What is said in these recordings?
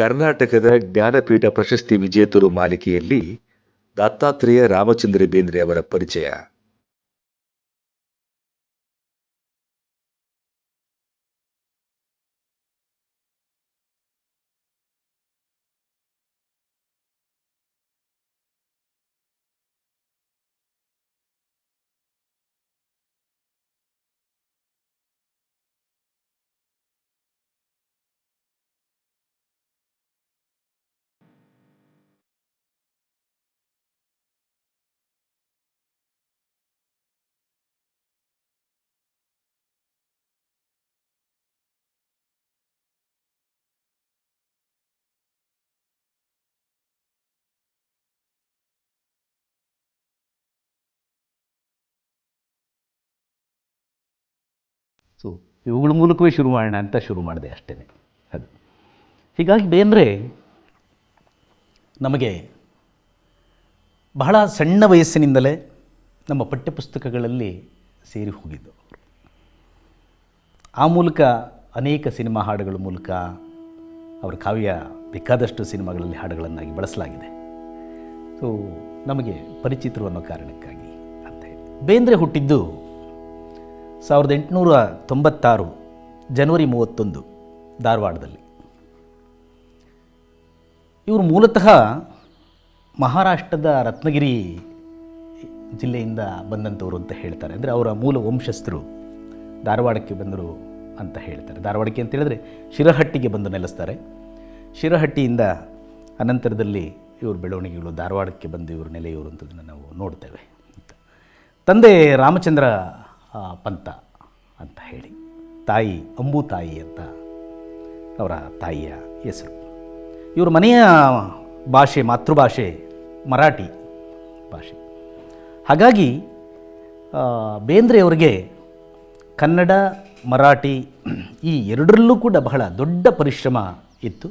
ಕರ್ನಾಟಕದ ಜ್ಞಾನಪೀಠ ಪ್ರಶಸ್ತಿ ವಿಜೇತರು ಮಾಲಿಕೆಯಲ್ಲಿ ದತ್ತಾತ್ರೇಯ ರಾಮಚಂದ್ರ ಬೇಂದ್ರೆ ಅವರ ಪರಿಚಯ. ಸೊ ಇವುಗಳ ಮೂಲಕವೇ ಶುರು ಮಾಡೋಣ ಅಂತ ಶುರು ಮಾಡಿದೆ ಅಷ್ಟೇ ಅದು. ಹೀಗಾಗಿ ಬೇಂದ್ರೆ ನಮಗೆ ಬಹಳ ಸಣ್ಣ ವಯಸ್ಸಿನಿಂದಲೇ ನಮ್ಮ ಪಠ್ಯಪುಸ್ತಕಗಳಲ್ಲಿ ಸೇರಿ ಹೋಗಿದ್ದು. ಆ ಮೂಲಕ ಅನೇಕ ಸಿನಿಮಾ ಹಾಡುಗಳ ಮೂಲಕ ಅವರ ಕಾವ್ಯ ಬೇಕಾದಷ್ಟು ಸಿನಿಮಾಗಳಲ್ಲಿ ಹಾಡುಗಳನ್ನಾಗಿ ಬಳಸಲಾಗಿದೆ. ಸೊ ನಮಗೆ ಪರಿಚಿತರು ಅನ್ನೋ ಕಾರಣಕ್ಕಾಗಿ ಅಂತ ಹೇಳಿ. ಬೇಂದ್ರೆ ಹುಟ್ಟಿದ್ದು ಸಾವಿರದ ಎಂಟುನೂರ ತೊಂಬತ್ತಾರು, ಜನವರಿ ಮೂವತ್ತೊಂದು, ಧಾರವಾಡದಲ್ಲಿ. ಇವರು ಮೂಲತಃ ಮಹಾರಾಷ್ಟ್ರದ ರತ್ನಗಿರಿ ಜಿಲ್ಲೆಯಿಂದ ಬಂದಂಥವರು ಅಂತ ಹೇಳ್ತಾರೆ. ಅಂದರೆ ಅವರ ಮೂಲ ವಂಶಸ್ಥರು ಧಾರವಾಡಕ್ಕೆ ಬಂದರು ಅಂತ ಹೇಳ್ತಾರೆ. ಧಾರವಾಡಕ್ಕೆ ಅಂತ ಹೇಳಿದ್ರೆ ಶಿರಹಟ್ಟಿಗೆ ಬಂದು ನೆಲೆಸ್ತಾರೆ. ಶಿರಹಟ್ಟಿಯಿಂದ ಅನಂತರದಲ್ಲಿ ಇವರು ಬೆಳವಣಿಗೆಗಳು ಧಾರವಾಡಕ್ಕೆ ಬಂದು ಇವರು ನೆಲೆಯೂರು ಅಂತದನ್ನು ನಾವು ನೋಡ್ತೇವೆ ತಂದೆ ರಾಮಚಂದ್ರ ಪಂತ ಅಂತ ಹೇಳಿ. ತಾಯಿ, ಅಂಬು ತಾಯಿ ಅಂತ ಅವರ ತಾಯಿಯ ಹೆಸರು. ಇವರ ಮನೆಯ ಭಾಷೆ, ಮಾತೃಭಾಷೆ ಮರಾಠಿ ಭಾಷೆ. ಹಾಗಾಗಿ ಬೇಂದ್ರೆಯವ್ರಿಗೆ ಕನ್ನಡ, ಮರಾಠಿ ಈ ಎರಡರಲ್ಲೂ ಕೂಡ ಬಹಳ ದೊಡ್ಡ ಪರಿಶ್ರಮ ಇತ್ತು.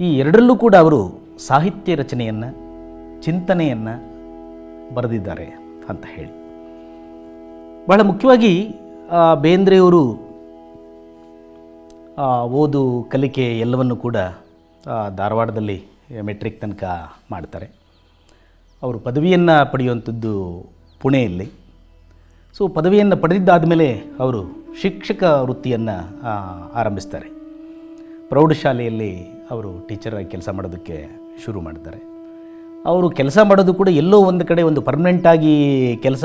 ಈ ಎರಡರಲ್ಲೂ ಕೂಡ ಅವರು ಸಾಹಿತ್ಯ ರಚನೆಯನ್ನು, ಚಿಂತನೆಯನ್ನು ಬರೆದಿದ್ದಾರೆ ಅಂತ ಹೇಳಿ. ಬಹಳ ಮುಖ್ಯವಾಗಿ ಬೇಂದ್ರೆಯವರು ಓದು, ಕಲಿಕೆ ಎಲ್ಲವನ್ನು ಕೂಡ ಧಾರವಾಡದಲ್ಲಿ ಮೆಟ್ರಿಕ್ ತನಕ ಮಾಡ್ತಾರೆ. ಅವರು ಪದವಿಯನ್ನು ಪಡೆಯುವಂಥದ್ದು ಪುಣೆಯಲ್ಲಿ. ಸೊ ಪದವಿಯನ್ನು ಪಡೆದಿದ್ದಾದ ಮೇಲೆ ಅವರು ಶಿಕ್ಷಕ ವೃತ್ತಿಯನ್ನು ಆರಂಭಿಸ್ತಾರೆ. ಪ್ರೌಢಶಾಲೆಯಲ್ಲಿ ಅವರು ಟೀಚರಾಗಿ ಕೆಲಸ ಮಾಡೋದಕ್ಕೆ ಶುರು ಮಾಡ್ತಾರೆ. ಅವರು ಕೆಲಸ ಮಾಡೋದು ಕೂಡ ಎಲ್ಲೋ ಒಂದು ಕಡೆ ಒಂದು ಪರ್ಮನೆಂಟಾಗಿ ಕೆಲಸ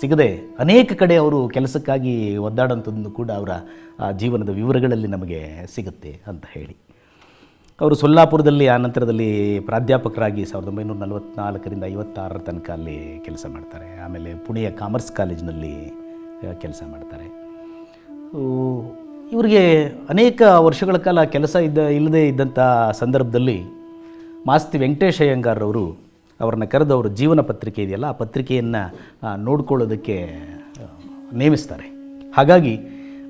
ಸಿಗದೆ ಅನೇಕ ಕಡೆ ಅವರು ಕೆಲಸಕ್ಕಾಗಿ ಒದ್ದಾಡೋಂಥದ್ದು ಕೂಡ ಅವರ ಜೀವನದ ವಿವರಗಳಲ್ಲಿ ನಮಗೆ ಸಿಗುತ್ತೆ ಅಂತ ಹೇಳಿ. ಅವರು ಸೊಲ್ಲಾಪುರದಲ್ಲಿ, ಆ ನಂತರದಲ್ಲಿ ಪ್ರಾಧ್ಯಾಪಕರಾಗಿ ಸಾವಿರದ ಒಂಬೈನೂರ ನಲವತ್ತ್ನಾಲ್ಕರಿಂದ ಐವತ್ತಾರರ ತನಕ ಅಲ್ಲಿ ಕೆಲಸ ಮಾಡ್ತಾರೆ. ಆಮೇಲೆ ಪುಣೆಯ ಕಾಮರ್ಸ್ ಕಾಲೇಜಿನಲ್ಲಿ ಕೆಲಸ ಮಾಡ್ತಾರೆ. ಇವರಿಗೆ ಅನೇಕ ವರ್ಷಗಳ ಕಾಲ ಕೆಲಸ ಇದ್ದ, ಇಲ್ಲದೆ ಇದ್ದಂಥ ಸಂದರ್ಭದಲ್ಲಿ ಮಾಸ್ತಿ ವೆಂಕಟೇಶ ಅಯ್ಯಂಗಾರ್ರವರು ಅವ್ರನ್ನ ಕರೆದು ಅವರ ಜೀವನ ಪತ್ರಿಕೆ ಇದೆಯಲ್ಲ ಆ ಪತ್ರಿಕೆಯನ್ನು ನೋಡ್ಕೊಳ್ಳೋದಕ್ಕೆ ನೇಮಿಸ್ತಾರೆ. ಹಾಗಾಗಿ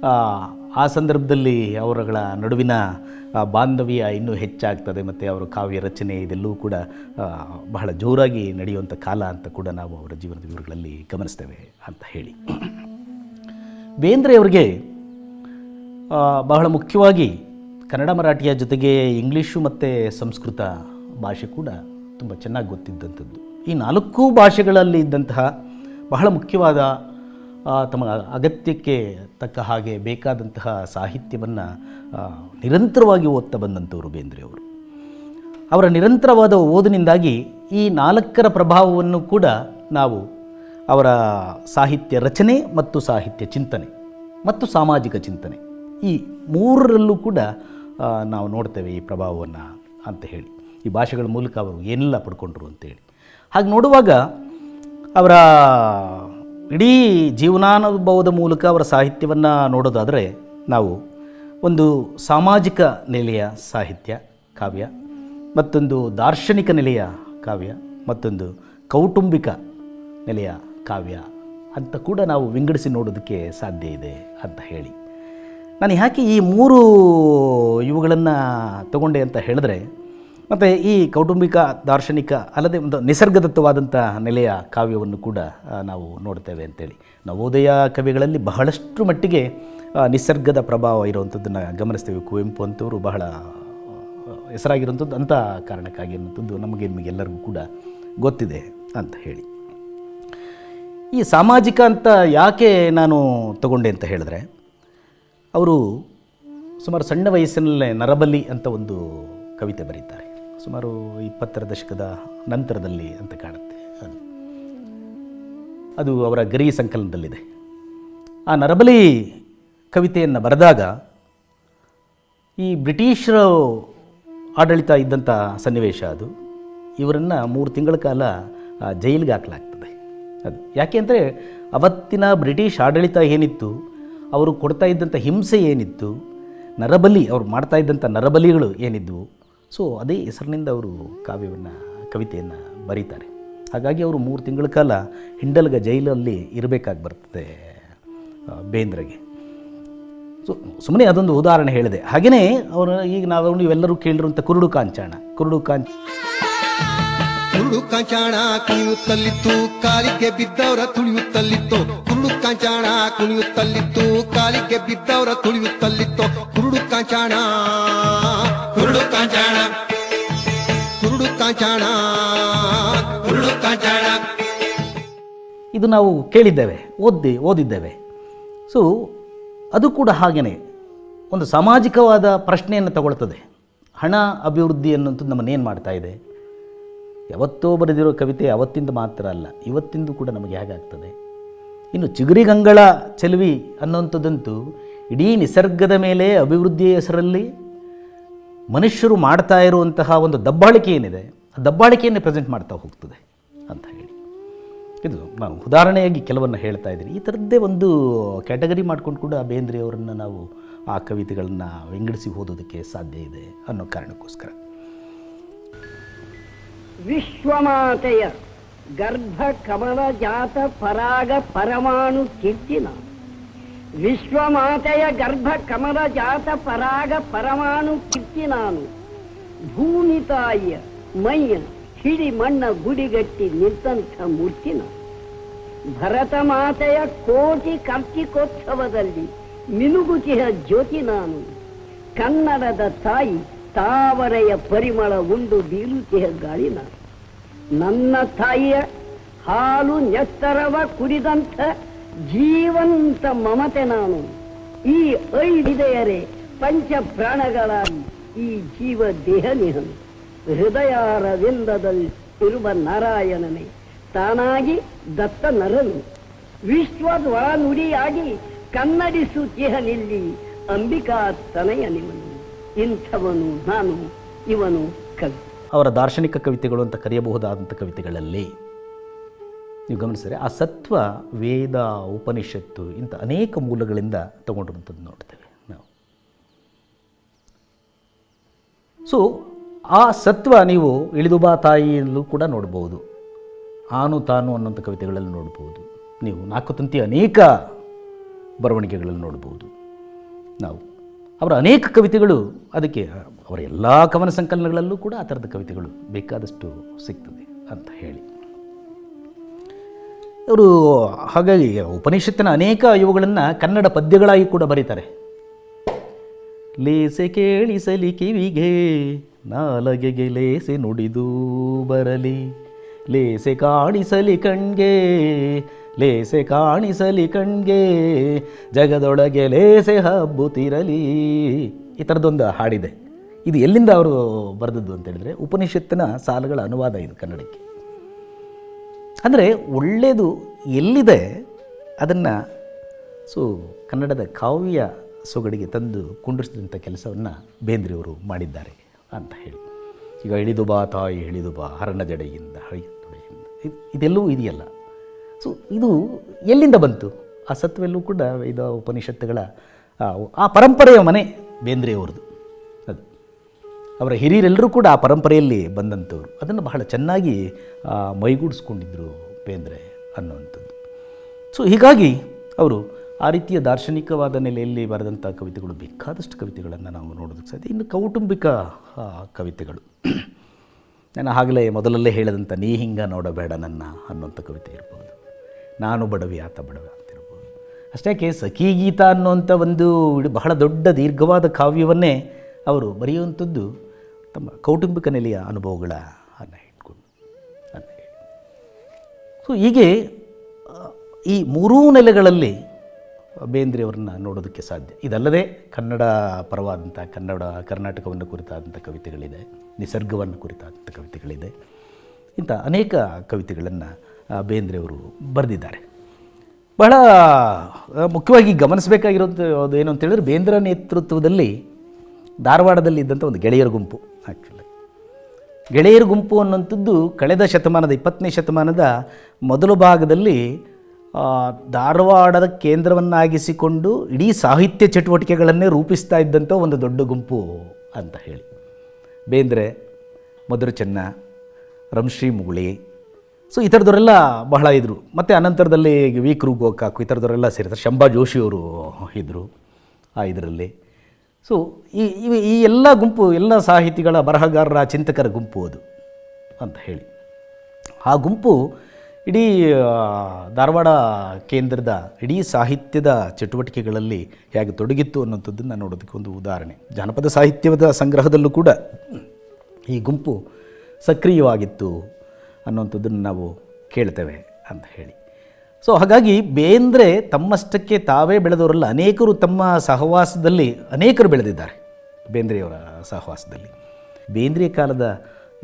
ಆ, ಸಂದರ್ಭದಲ್ಲಿ ಅವರುಗಳ ನಡುವಿನ ಬಾಂಧವ್ಯ ಇನ್ನೂ ಹೆಚ್ಚಾಗ್ತದೆ ಮತ್ತು ಅವರ ಕಾವ್ಯ ರಚನೆ ಇದೆಲ್ಲವೂ ಕೂಡ ಬಹಳ ಜೋರಾಗಿ ನಡೆಯುವಂಥ ಕಾಲ ಅಂತ ಕೂಡ ನಾವು ಅವರ ಜೀವನದ ವಿವರಗಳಲ್ಲಿ ಗಮನಿಸ್ತೇವೆ ಅಂತ ಹೇಳಿ. ಬೇಂದ್ರೆಯವರಿಗೆ ಬಹಳ ಮುಖ್ಯವಾಗಿ ಕನ್ನಡ ಮರಾಠಿಯ ಜೊತೆಗೆ ಇಂಗ್ಲೀಷು ಮತ್ತು ಸಂಸ್ಕೃತ ಭಾಷೆ ಕೂಡ ತುಂಬ ಚೆನ್ನಾಗಿ ಗೊತ್ತಿದ್ದಂಥದ್ದು. ಈ ನಾಲ್ಕು ಭಾಷೆಗಳಲ್ಲಿ ಇದ್ದಂತಹ ಬಹಳ ಮುಖ್ಯವಾದ ತಮ್ಮ ಅಗತ್ಯಕ್ಕೆ ತಕ್ಕ ಹಾಗೆ ಬೇಕಾದಂತಹ ಸಾಹಿತ್ಯವನ್ನು ನಿರಂತರವಾಗಿ ಓದ್ತಾ ಬಂದಂಥವರು ಬೇಂದ್ರೆಯವರು ಅವರ. ನಿರಂತರವಾದ ಓದಿನಿಂದಾಗಿ ಈ ನಾಲ್ಕರ ಪ್ರಭಾವವನ್ನು ಕೂಡ ನಾವು ಅವರ ಸಾಹಿತ್ಯ ರಚನೆ ಮತ್ತು ಸಾಹಿತ್ಯ ಚಿಂತನೆ ಮತ್ತು ಸಾಮಾಜಿಕ ಚಿಂತನೆ ಈ ಮೂರರಲ್ಲೂ ಕೂಡ ನಾವು ನೋಡ್ತೇವೆ ಈ ಪ್ರಭಾವವನ್ನು ಅಂತ ಹೇಳಿ. ಈ ಭಾಷೆಗಳ ಮೂಲಕ ಅವರು ಏನೆಲ್ಲ ಪಡ್ಕೊಂಡ್ರು ಅಂತೇಳಿ. ಹಾಗೆ ನೋಡುವಾಗ ಅವರ ಇಡೀ ಜೀವನಾನುಭವದ ಮೂಲಕ ಅವರ ಸಾಹಿತ್ಯವನ್ನು ನೋಡೋದಾದರೆ ನಾವು ಒಂದು ಸಾಮಾಜಿಕ ನೆಲೆಯ ಸಾಹಿತ್ಯ ಕಾವ್ಯ, ಮತ್ತೊಂದು ದಾರ್ಶನಿಕ ನೆಲೆಯ ಕಾವ್ಯ, ಮತ್ತೊಂದು ಕೌಟುಂಬಿಕ ನೆಲೆಯ ಕಾವ್ಯ ಅಂತ ಕೂಡ ನಾವು ವಿಂಗಡಿಸಿ ನೋಡೋದಕ್ಕೆ ಸಾಧ್ಯ ಇದೆ ಅಂತ ಹೇಳಿ. ನಾನು ಯಾಕೆ ಈ ಮೂರು ಇವುಗಳನ್ನು ತಗೊಂಡೆ ಅಂತ ಹೇಳಿದ್ರೆ ಮತ್ತು ಈ ಕೌಟುಂಬಿಕ, ದಾರ್ಶನಿಕ ಅಲ್ಲದೆ ಒಂದು ನಿಸರ್ಗದತ್ತವಾದಂಥ ನೆಲೆಯ ಕಾವ್ಯವನ್ನು ಕೂಡ ನಾವು ನೋಡ್ತೇವೆ ಅಂತೇಳಿ. ನವೋದಯ ಕವಿಗಳಲ್ಲಿ ಬಹಳಷ್ಟು ಮಟ್ಟಿಗೆ ನಿಸರ್ಗದ ಪ್ರಭಾವ ಇರುವಂಥದ್ದನ್ನು ಗಮನಿಸ್ತೇವೆ. ಕುವೆಂಪು ಅಂತವರು ಬಹಳ ಹೆಸರಾಗಿರುವಂಥದ್ದು ಅಂಥ ಕಾರಣಕ್ಕಾಗಿ ಅನ್ನುವಂಥದ್ದು ನಮಗೆ ನಿಮಗೆಲ್ಲರಿಗೂ ಕೂಡ ಗೊತ್ತಿದೆ ಅಂತ ಹೇಳಿ. ಈ ಸಾಮಾಜಿಕ ಅಂತ ಯಾಕೆ ನಾನು ತಗೊಂಡೆ ಅಂತ ಹೇಳಿದ್ರೆ, ಅವರು ಸುಮಾರು ಸಣ್ಣ ವಯಸ್ಸಿನಲ್ಲೇ ನರಬಲಿ ಅಂತ ಒಂದು ಕವಿತೆ ಬರೀತಾರೆ. ಸುಮಾರು ಇಪ್ಪತ್ತರ ದಶಕದ ನಂತರದಲ್ಲಿ ಅಂತ ಕಾಣುತ್ತೆ. ಅದು ಅವರ ಗರಿ ಸಂಕಲನದಲ್ಲಿದೆ. ಆ ನರಬಲಿ ಕವಿತೆಯನ್ನು ಬರೆದಾಗ ಈ ಬ್ರಿಟಿಷರು ಆಡಳಿತ ಇದ್ದಂಥ ಸನ್ನಿವೇಶ ಅದು. ಇವರನ್ನು ಮೂರು ತಿಂಗಳ ಕಾಲ ಜೈಲಿಗೆ ಹಾಕಲಾಗ್ತದೆ. ಅದು ಯಾಕೆ ಅಂದರೆ ಅವತ್ತಿನ ಬ್ರಿಟಿಷ್ ಆಡಳಿತ ಏನಿತ್ತು, ಅವರು ಕೊಡ್ತಾ ಇದ್ದಂಥ ಹಿಂಸೆ ಏನಿತ್ತು, ನರಬಲಿ, ಅವ್ರು ಮಾಡ್ತಾ ಇದ್ದಂಥ ನರಬಲಿಗಳು ಏನಿದ್ವು ಸೊ ಅದೇ ಹೆಸರಿನಿಂದ ಅವರು ಕಾವ್ಯವನ್ನು, ಕವಿತೆಯನ್ನು ಬರೀತಾರೆ. ಹಾಗಾಗಿ ಅವರು ಮೂರು ತಿಂಗಳ ಕಾಲ ಹಿಂಡಲ್ಗ ಜೈಲಲ್ಲಿ ಇರಬೇಕಾಗಿ ಬರ್ತದೆ ಬೇಂದ್ರೆಗೆ. ಸೊ ಸುಮ್ಮನೆ ಅದೊಂದು ಉದಾಹರಣೆ ಹೇಳಿದೆ. ಹಾಗೆಯೇ ಅವರು ಈಗ ನಾವು ನೀವೆಲ್ಲರೂ ಕೇಳಿರುವಂಥ ಕುರುಡು ಕಾಂಚಾಣ, ಕುರುಡು ಕಾಂಚ ಕುರುಡು ಕಾಂಚಾಣ ಕುಣಿಯುತ್ತಲಿತ್ತು, ಕಾಲಿಗೆ ಬಿದ್ದವರ ತುಳಿಯುತ್ತಲಿತ್ತು. ಕುರುಡು ಕಾಂಚಾಣ ಕುಣಿಯುತ್ತಲಿತ್ತು, ಕಾಲಿಗೆ ಬಿದ್ದವರ ತುಳಿಯುತ್ತಲಿತ್ತು. ಕುರುಡು ಕಾಂಚಾಣ ಕಾಂಚಾಣ. ಕುರುಡು ಕಾಂಚಾಣ. ಕುರುಡು ಕಾಂಚಾಣ. ಇದು ನಾವು ಕೇಳಿದ್ದೇವೆ ಓದಿ ಓದಿದ್ದೇವೆ. ಸೊ ಅದು ಕೂಡ ಹಾಗೆಯೇ ಒಂದು ಸಾಮಾಜಿಕವಾದ ಪ್ರಶ್ನೆಯನ್ನು ತಗೊಳ್ತದೆ. ಹಣ ಅಭಿವೃದ್ಧಿ ಅನ್ನೋಂಥದ್ದು ನಮ್ಮನ್ನೇನು ಮಾಡ್ತಾ ಇದೆ? ಯಾವತ್ತೋ ಬರೆದಿರೋ ಕವಿತೆ ಅವತ್ತಿಂದ ಮಾತ್ರ ಅಲ್ಲ, ಇವತ್ತಿಂದು ಕೂಡ ನಮಗೆ ಹೇಗಾಗ್ತದೆ? ಇನ್ನು ಚಿಗುರಿಗಂಗಳ ಚೆಲುವಿ ಅನ್ನೋಂಥದ್ದಂತೂ ಇಡೀ ನಿಸರ್ಗದ ಮೇಲೆ ಅಭಿವೃದ್ಧಿಯ ಹೆಸರಲ್ಲಿ ಮನುಷ್ಯರು ಮಾಡ್ತಾ ಇರುವಂತಹ ಒಂದು ದಬ್ಬಾಳಿಕೆ ಏನಿದೆ, ಆ ದಬ್ಬಾಳಿಕೆಯನ್ನು ಪ್ರೆಸೆಂಟ್ ಮಾಡ್ತಾ ಹೋಗ್ತದೆ ಅಂತ ಹೇಳಿ. ಇದು ನಾನು ಉದಾಹರಣೆಯಾಗಿ ಕೆಲವನ್ನು ಹೇಳ್ತಾ ಇದ್ದೀನಿ. ಈ ಥರದ್ದೇ ಒಂದು ಕ್ಯಾಟಗರಿ ಮಾಡ್ಕೊಂಡು ಕೂಡ ಬೇಂದ್ರೆಯವರನ್ನು ನಾವು ಆ ಕವಿತೆಗಳನ್ನು ವಿಂಗಡಿಸಿ ಓದೋದಕ್ಕೆ ಸಾಧ್ಯ ಇದೆ ಅನ್ನೋ ಕಾರಣಕ್ಕೋಸ್ಕರ. ವಿಶ್ವಮಾತೆಯ ಗರ್ಭ ಕಮಲ ಜಾತ ಪರಾಗ ಪರಮಾಣು ಕಿರ್ಚಿನ ವಿಶ್ವಮಾತೆಯ ಗರ್ಭ ಕಮಲ ಜಾತ ಪರಾಗ ಪರಮಾಣು ಕಿತ್ತಿ ನಾನು. ಭೂಮಿ ತಾಯಿಯ ಮೈಯ ಹಿಡಿ ಮಣ್ಣ ಗುಡಿಗಟ್ಟಿ ನಿಂತಂಥ ನಾನು. ಭರತ ಮಾತೆಯ ಕೋಟಿ ಕಾರ್ತಿಕೋತ್ಸವದಲ್ಲಿ ಮಿನುಗುತಿಯ ಜ್ಯೋತಿ ನಾನು. ಕನ್ನಡದ ತಾಯಿ ತಾವರೆಯ ಪರಿಮಳ ಉಂಡು ಬೀಳುತಿಯ ಗಾಳಿ ನಾನು. ನನ್ನ ತಾಯಿಯ ಹಾಲು ನೆತ್ತರವ ಕುಡಿದಂಥ ಜೀವಂತ ಮಮತೆ ನಾನು. ಈ ಐದಿದೆಯರೆ ಪಂಚ ಪ್ರಾಣಗಳ ಈ ಜೀವ ದೇಹ ನಿಹನು ಹೃದಯಾರವಿಂದದಲ್ಲಿ ಇರುವ ನಾರಾಯಣನೇ, ತಾನಾಗಿ ದತ್ತ ನರನು. ವಿಶ್ವದ ನುಡಿಯಾಗಿ ನಿಲ್ಲಿ ಅಂಬಿಕಾ ತನಯ ನಿವನು ಇಂಥವನು ನಾನು, ಇವನು ಕವಿ. ಅವರ ದಾರ್ಶನಿಕ ಕವಿತೆಗಳು ಅಂತ ಕರೆಯಬಹುದಾದಂಥ ಕವಿತೆಗಳಲ್ಲಿ ನೀವು ಗಮನಿಸಿದರೆ ಆ ಸತ್ವ, ವೇದ, ಉಪನಿಷತ್ತು ಇಂಥ ಅನೇಕ ಮೂಲಗಳಿಂದ ತಗೊಂಡಿರುವಂಥದ್ದು ನೋಡ್ತೇವೆ ನಾವು. ಸೊ ಆ ಸತ್ವ ನೀವು ಇಳಿದು ಬಾ ತಾಯಿಯಲ್ಲೂ ಕೂಡ ನೋಡ್ಬೋದು. ಆನು ತಾನು ಅನ್ನೋಂಥ ಕವಿತೆಗಳಲ್ಲಿ ನೋಡ್ಬೋದು. ನೀವು ನಾಲ್ಕು ತಂತಿ ಅನೇಕ ಬರವಣಿಗೆಗಳಲ್ಲಿ ನೋಡ್ಬೋದು. ನಾವು ಅವರ ಅನೇಕ ಕವಿತೆಗಳು ಅದಕ್ಕೆ ಅವರ ಎಲ್ಲ ಕವನ ಸಂಕಲನಗಳಲ್ಲೂ ಕೂಡ ಆ ಥರದ ಕವಿತೆಗಳು ಬೇಕಾದಷ್ಟು ಸಿಗ್ತದೆ ಅಂತ ಹೇಳಿ. ಅವರು ಹಾಗಾಗಿ ಉಪನಿಷತ್ತಿನ ಅನೇಕ ಇವುಗಳನ್ನು ಕನ್ನಡ ಪದ್ಯಗಳಾಗಿ ಕೂಡ ಬರೀತಾರೆ. ಲೇಸೆ ಕೇಳಿಸಲಿ ಕಿವಿಗೆ, ನಾಲಗೆಗೆ ಲೇಸೆ ನುಡಿದು ಬರಲಿ. ಲೇಸೆ ಕಾಣಿಸಲಿ ಕಣ್ಗೆ, ಲೇಸೆ ಕಾಣಿಸಲಿ ಕಣ್ಗೆ, ಜಗದೊಳಗೆ ಲೇಸೆ ಹಬ್ಬುತ್ತಿರಲಿ ಈ ಥರದೊಂದು ಹಾಡಿದೆ. ಇದು ಎಲ್ಲಿಂದ ಅವರು ಬರೆದದ್ದು ಅಂತ ಹೇಳಿದ್ರೆ ಉಪನಿಷತ್ತಿನ ಸಾಲುಗಳ ಅನುವಾದ ಇದು ಕನ್ನಡಕ್ಕೆ. ಅಂದರೆ ಒಳ್ಳೆಯದು ಎಲ್ಲಿದೆ? ಅದನ್ನು ಸೊ ಕನ್ನಡದ ಕಾವ್ಯ ಸೊಗಡಿಗೆ ತಂದು ಕುಂಡಿಸಿದಂಥ ಕೆಲಸವನ್ನು ಬೇಂದ್ರೆಯವರು ಮಾಡಿದ್ದಾರೆ ಅಂತ ಹೇಳಿ. ಈಗ ಇಳಿದು ಬಾ ತಾಯಿ ಇಳಿದು ಬಾ ಹರಣ ಜಡೆಯಿಂದ ಇದೆಲ್ಲವೂ ಇದೆಯಲ್ಲ. ಸೊ ಇದು ಎಲ್ಲಿಂದ ಬಂತು? ಆ ಸತ್ವೆಲ್ಲೂ ಕೂಡ ಇದು ಉಪನಿಷತ್ತುಗಳ ಆ- ಪರಂಪರೆಯ ಮನೆ ಬೇಂದ್ರೆಯವ್ರದ್ದು ಅವರ ಹಿರಿಯರೆಲ್ಲರೂ ಕೂಡ ಆ ಪರಂಪರೆಯಲ್ಲಿ ಬಂದಂಥವ್ರು. ಅದನ್ನು ಬಹಳ ಚೆನ್ನಾಗಿ ಮೈಗೂಡಿಸ್ಕೊಂಡಿದ್ರು ಬೇಂದ್ರೆ ಅನ್ನುವಂಥದ್ದು. ಸೊ ಹೀಗಾಗಿ ಅವರು ಆ ರೀತಿಯ ದಾರ್ಶನಿಕವಾದ ನೆಲೆಯಲ್ಲಿ ಬರೆದಂಥ ಕವಿತೆಗಳು, ಬೇಕಾದಷ್ಟು ಕವಿತೆಗಳನ್ನು ನಾವು ನೋಡೋದಕ್ಕೆ ಸಾಧ್ಯ. ಇನ್ನು ಕೌಟುಂಬಿಕ ಕವಿತೆಗಳು. ನಾನು ಆಗಲೇ ಮೊದಲಲ್ಲೇ ಹೇಳದಂಥ, ನೀ ಹಿಂಗ ನೋಡಬೇಡ ನನ್ನ ಅನ್ನುವಂಥ ಕವಿತೆ ಇರ್ಬೋದು. ನಾನು ಬಡವಿ, ಆತ ಬಡವಿ ಅಂತಿರ್ಬೋದು ಅಷ್ಟೇ ಸಖಿ ಗೀತ ಅನ್ನುವಂಥ ಒಂದು ಬಹಳ ದೊಡ್ಡ, ದೀರ್ಘವಾದ ಕಾವ್ಯವನ್ನೇ ಅವರು ಬರೆಯುವಂಥದ್ದು ತಮ್ಮ ಕೌಟುಂಬಿಕ ನೆಲೆಯ ಅನುಭವಗಳ ಅನ್ನು ಇಟ್ಕೊಂಡು ಅಂತ ಹೇಳಿ. ಸೊ ಹೀಗೆ ಈ ಮೂರೂ ನೆಲೆಗಳಲ್ಲಿ ಬೇಂದ್ರೆಯವರನ್ನ ನೋಡೋದಕ್ಕೆ ಸಾಧ್ಯ. ಇದಲ್ಲದೆ ಕನ್ನಡ ಪರವಾದಂಥ, ಕನ್ನಡ, ಕರ್ನಾಟಕವನ್ನು ಕುರಿತಾದಂಥ ಕವಿತೆಗಳಿದೆ, ನಿಸರ್ಗವನ್ನು ಕುರಿತಾದಂಥ ಕವಿತೆಗಳಿದೆ. ಇಂಥ ಅನೇಕ ಕವಿತೆಗಳನ್ನು ಬೇಂದ್ರೆಯವರು ಬರೆದಿದ್ದಾರೆ. ಬಹಳ ಮುಖ್ಯವಾಗಿ ಗಮನಿಸಬೇಕಾಗಿರೋದು ಏನು ಅಂತೇಳಿದ್ರೆ ಬೇಂದ್ರ ನೇತೃತ್ವದಲ್ಲಿ ಧಾರವಾಡದಲ್ಲಿ ಇದ್ದಂಥ ಒಂದು ಗೆಳೆಯರ ಗುಂಪು. ಗೆಳೆಯರ ಗುಂಪು ಅನ್ನುವಂಥದ್ದು ಕಳೆದ ಶತಮಾನದ, ಇಪ್ಪತ್ತನೇ ಶತಮಾನದ ಮೊದಲ ಭಾಗದಲ್ಲಿ ಧಾರವಾಡದ ಕೇಂದ್ರವನ್ನಾಗಿಸಿಕೊಂಡು ಇಡೀ ಸಾಹಿತ್ಯ ಚಟುವಟಿಕೆಗಳನ್ನೇ ರೂಪಿಸ್ತಾ ಇದ್ದಂಥ ಒಂದು ದೊಡ್ಡ ಗುಂಪು ಅಂತ ಹೇಳಿ. ಬೇಂದ್ರೆ, ಮಧುರ ಚೆನ್ನ, ರಂಶ್ರೀ ಮುಗುಳಿ, ಸೊ ಈ ಥರದವರೆಲ್ಲ ಬಹಳ ಇದ್ದರು ಮತ್ತು ಅನಂತರದಲ್ಲಿ ವಿ. ಕೃ. ಗೋಕಾಕು ಈ ಥರದವರೆಲ್ಲ ಸೇರಿದ್ದಾರೆ ಶಂಭಾ ಜೋಶಿಯವರು ಇದ್ದರು ಆ ಇದರಲ್ಲಿ. ಸೊ ಈ ಈ ಎಲ್ಲ ಗುಂಪು, ಎಲ್ಲ ಸಾಹಿತಿಗಳ ಬರಹಗಾರರ ಚಿಂತಕರ ಗುಂಪು ಅದು ಅಂತ ಹೇಳಿ. ಆ ಗುಂಪು ಇಡೀ ಧಾರವಾಡ ಕೇಂದ್ರದ ಇಡೀ ಸಾಹಿತ್ಯದ ಚಟುವಟಿಕೆಗಳಲ್ಲಿ ಹೇಗೆ ತೊಡಗಿತ್ತು ಅನ್ನೋಂಥದ್ದನ್ನು ನೋಡೋದಕ್ಕೆ ಒಂದು ಉದಾಹರಣೆ. ಜಾನಪದ ಸಾಹಿತ್ಯದ ಸಂಗ್ರಹದಲ್ಲೂ ಕೂಡ ಈ ಗುಂಪು ಸಕ್ರಿಯವಾಗಿತ್ತು ಅನ್ನುವಂಥದ್ದನ್ನು ನಾವು ಕೇಳ್ತೇವೆ ಅಂತ ಹೇಳಿ. ಸೊ ಹಾಗಾಗಿ ಬೇಂದ್ರೆ ತಮ್ಮಷ್ಟಕ್ಕೆ ತಾವೇ ಬೆಳೆದವರಲ್ಲ, ಅನೇಕರು ತಮ್ಮ ಸಹವಾಸದಲ್ಲಿ, ಅನೇಕರು ಬೆಳೆದಿದ್ದಾರೆ ಬೇಂದ್ರೆಯವರ ಸಹವಾಸದಲ್ಲಿ. ಬೇಂದ್ರೆ ಕಾಲದ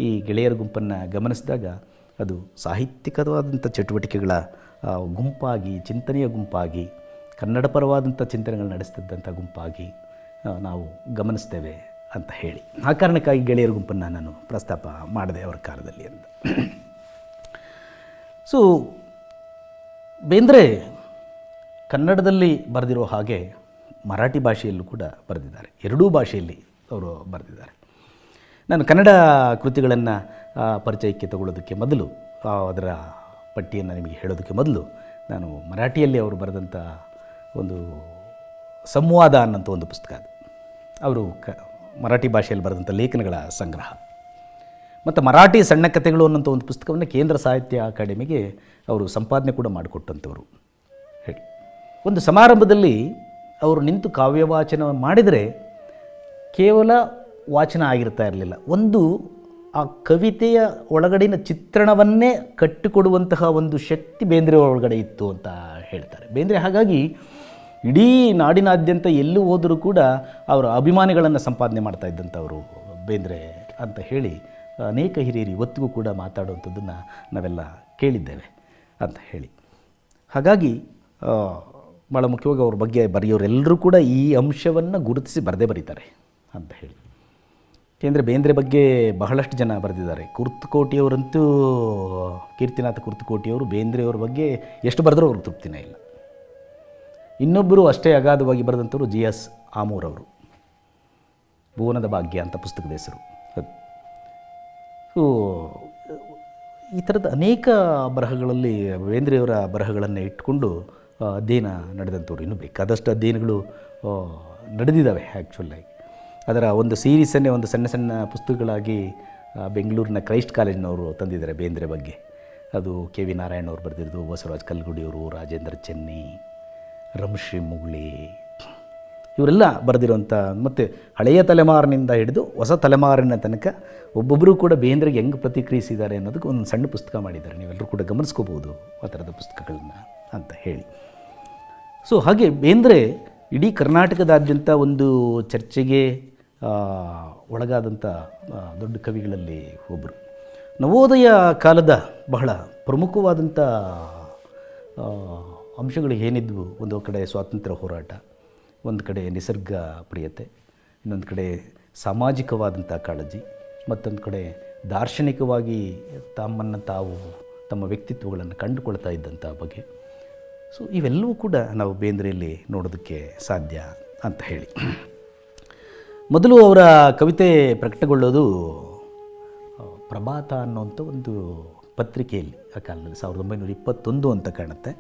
ಈ ಗೆಳೆಯರ ಗುಂಪನ್ನು ಗಮನಿಸಿದಾಗ ಅದು ಸಾಹಿತ್ಯಿಕವಾದಂಥ ಚಟುವಟಿಕೆಗಳ ಗುಂಪಾಗಿ, ಚಿಂತನೆಯ ಗುಂಪಾಗಿ ಕನ್ನಡ ಪರವಾದಂಥ ಚಿಂತನೆಗಳು ನಡೆಸ್ತಿದ್ದಂಥ ಗುಂಪಾಗಿ ನಾವು ಗಮನಿಸ್ತೇವೆ ಅಂತ ಹೇಳಿ. ಆ ಕಾರಣಕ್ಕಾಗಿ ಗೆಳೆಯರ ಗುಂಪನ್ನು ನಾನು ಪ್ರಸ್ತಾಪ ಮಾಡಿದೆ ಅವರ ಕಾಲದಲ್ಲಿ ಅಂತ. ಸೊ ಬೇಂದ್ರೆ, ಕನ್ನಡದಲ್ಲಿ ಬರೆದಿರೋ ಹಾಗೆ ಮರಾಠಿ ಭಾಷೆಯಲ್ಲೂ ಕೂಡ ಬರೆದಿದ್ದಾರೆ. ಎರಡೂ ಭಾಷೆಯಲ್ಲಿ ಅವರು ಬರೆದಿದ್ದಾರೆ. ನಾನು ಕನ್ನಡ ಕೃತಿಗಳನ್ನು ಪರಿಚಯಕ್ಕೆ ತಗೊಳ್ಳೋದಕ್ಕೆ ಮೊದಲು ಅದರ ಪಟ್ಟಿಯನ್ನು ನಿಮಗೆ ಹೇಳೋದಕ್ಕೆ ಮೊದಲು ನಾನು ಮರಾಠಿಯಲ್ಲಿ ಅವರು ಬರೆದಂಥ ಒಂದು ಸಂವಾದ ಅನ್ನೋಂಥ ಒಂದು ಪುಸ್ತಕ ಅದು. ಅವರು ಕ, ಮರಾಠಿ ಭಾಷೆಯಲ್ಲಿ ಬರೆದಂಥ ಲೇಖನಗಳ ಸಂಗ್ರಹ. ಮತ್ತು ಮರಾಠಿ ಸಣ್ಣ ಕಥೆಗಳು ಅನ್ನೋಂಥ ಒಂದು ಪುಸ್ತಕವನ್ನು ಕೇಂದ್ರ ಸಾಹಿತ್ಯ ಅಕಾಡೆಮಿಗೆ ಅವರು ಸಂಪಾದನೆ ಕೂಡ ಮಾಡಿಕೊಟ್ಟಂಥವ್ರು. ಹೇಳಿ. ಒಂದು ಸಮಾರಂಭದಲ್ಲಿ ಅವರು ನಿಂತು ಕಾವ್ಯವಾಚನ ಮಾಡಿದರೆ ಕೇವಲ ವಾಚನ ಆಗಿರ್ತಾ ಇರಲಿಲ್ಲ. ಒಂದು ಆ ಕವಿತೆಯ ಒಳಗಡಿನ ಚಿತ್ರಣವನ್ನೇ ಕಟ್ಟಿಕೊಡುವಂತಹ ಒಂದು ಶಕ್ತಿ ಬೇಂದ್ರೆ ಒಳಗಡೆ ಇತ್ತು ಅಂತ ಹೇಳ್ತಾರೆ. ಬೇಂದ್ರೆ ಹಾಗಾಗಿ ಇಡೀ ನಾಡಿನಾದ್ಯಂತ ಎಲ್ಲೂ ಹೋದರೂ ಕೂಡ ಅವರ ಅಭಿಮಾನಿಗಳನ್ನು ಸಂಪಾದನೆ ಮಾಡ್ತಾ ಇದ್ದಂಥವರು ಬೇಂದ್ರೆ ಅಂತ ಹೇಳಿ ಅನೇಕ ಹಿರಿಯರು ಇವತ್ತಿಗೂ ಕೂಡ ಮಾತಾಡುವಂಥದ್ದನ್ನು ನಾವೆಲ್ಲ ಕೇಳಿದ್ದೇವೆ ಅಂತ ಹೇಳಿ. ಹಾಗಾಗಿ ಭಾಳ ಮುಖ್ಯವಾಗಿ ಅವ್ರ ಬಗ್ಗೆ ಬರೆಯೋರೆಲ್ಲರೂ ಕೂಡ ಈ ಅಂಶವನ್ನು ಗುರುತಿಸಿ ಬರದೇ ಬರೀತಾರೆ ಅಂತ ಹೇಳಿ. ಏಕೆಂದರೆ ಬೇಂದ್ರೆ ಬಗ್ಗೆ ಬಹಳಷ್ಟು ಜನ ಬರೆದಿದ್ದಾರೆ. ಕುರ್ತುಕೋಟಿಯವರಂತೂ, ಕೀರ್ತಿನಾಥ ಕುರ್ತುಕೋಟಿಯವರು ಬೇಂದ್ರೆಯವ್ರ ಬಗ್ಗೆ ಎಷ್ಟು ಬರೆದರೂ ಅವ್ರಿಗೆ ತೃಪ್ತಿನೇ ಇಲ್ಲ. ಇನ್ನೊಬ್ಬರು ಅಷ್ಟೇ ಅಗಾಧವಾಗಿ ಬರೆದಂಥವ್ರು ಜಿ ಎಸ್ ಆಮೂರವರು. ಭುವನದ ಭಾಗ್ಯ ಅಂತ ಪುಸ್ತಕದ ಹೆಸರು. ಈ ಥರದ ಅನೇಕ ಬರಹಗಳಲ್ಲಿ ಬೇಂದ್ರೆಯವರ ಬರಹಗಳನ್ನು ಇಟ್ಕೊಂಡು ಆ, ಅಧ್ಯಯನ ನಡೆದಂಥವ್ರು ಇನ್ನೂ ಬೇಕಾದಷ್ಟು ಅಧ್ಯಯನಗಳು ನಡೆದಿದ್ದಾವೆ ಆ್ಯಕ್ಚುಲಾಗಿ ಅದರ ಒಂದು ಸೀರೀಸನ್ನೇ ಒಂದು ಸಣ್ಣ ಸಣ್ಣ ಪುಸ್ತಕಗಳಾಗಿ ಬೆಂಗಳೂರಿನ ಕ್ರೈಸ್ಟ್ ಕಾಲೇಜಿನವರು ತಂದಿದ್ದಾರೆ ಬೇಂದ್ರೆ ಬಗ್ಗೆ. ಅದು ಕೆ ವಿ ನಾರಾಯಣ ಅವರು ಬರೆದಿದ್ದು ಬಸವರಾಜ್ ಕಲ್ಗುಡಿಯವರು ರಾಜೇಂದ್ರ ಚೆನ್ನಿ ರಮಶ್ರೀ ಮುಗುಳಿ ಇವರೆಲ್ಲ ಬರೆದಿರುವಂಥ ಮತ್ತು ಹಳೆಯ ತಲೆಮಾರಿನಿಂದ ಹಿಡಿದು ಹೊಸ ತಲೆಮಾರಿನ ತನಕ ಒಬ್ಬೊಬ್ಬರು ಕೂಡ ಬೇಂದ್ರೆಗೆ ಹೆಂಗೆ ಪ್ರತಿಕ್ರಿಯಿಸಿದ್ದಾರೆ ಅನ್ನೋದಕ್ಕೆ ಒಂದು ಸಣ್ಣ ಪುಸ್ತಕ ಮಾಡಿದ್ದಾರೆ. ನೀವೆಲ್ಲರೂ ಕೂಡ ಗಮನಿಸ್ಕೋಬೋದು ಆ ಥರದ ಪುಸ್ತಕಗಳನ್ನ ಅಂತ ಹೇಳಿ. ಸೊ ಹಾಗೆ ಬೇಂದ್ರೆ ಇಡೀ ಕರ್ನಾಟಕದಾದ್ಯಂತ ಒಂದು ಚರ್ಚೆಗೆ ಒಳಗಾದಂಥ ದೊಡ್ಡ ಕವಿಗಳಲ್ಲಿ ಒಬ್ಬರು ನವೋದಯ ಕಾಲದ ಬಹಳ ಪ್ರಮುಖವಾದಂಥ ಅಂಶಗಳು ಏನಿದ್ವು ಒಂದು ಕಡೆ ಸ್ವಾತಂತ್ರ್ಯ ಹೋರಾಟ? ಒಂದು ಕಡೆ ನಿಸರ್ಗ ಪ್ರಿಯತೆ, ಇನ್ನೊಂದು ಕಡೆ ಸಾಮಾಜಿಕವಾದಂಥ ಕಾಳಜಿ, ಮತ್ತೊಂದು ಕಡೆ ದಾರ್ಶನಿಕವಾಗಿ ತಮ್ಮನ್ನು ತಾವು ತಮ್ಮ ವ್ಯಕ್ತಿತ್ವಗಳನ್ನು ಕಂಡುಕೊಳ್ತಾ ಇದ್ದಂಥ ಬಗ್ಗೆ. ಸೊ ಇವೆಲ್ಲವೂ ಕೂಡ ನಾವು ಬೇಂದ್ರೆಯಲ್ಲಿ ನೋಡೋದಕ್ಕೆ ಸಾಧ್ಯ ಅಂತ ಹೇಳಿ. ಮೊದಲು ಅವರ ಕವಿತೆ ಪ್ರಕಟಗೊಳ್ಳೋದು ಪ್ರಭಾತ ಅನ್ನುವಂಥ ಒಂದು ಪತ್ರಿಕೆಯಲ್ಲಿ ಆ ಕಾಲದಲ್ಲಿ, ಸಾವಿರದ ಒಂಬೈನೂರ ಇಪ್ಪತ್ತೊಂದು ಅಂತ ಕಾಣುತ್ತೆ.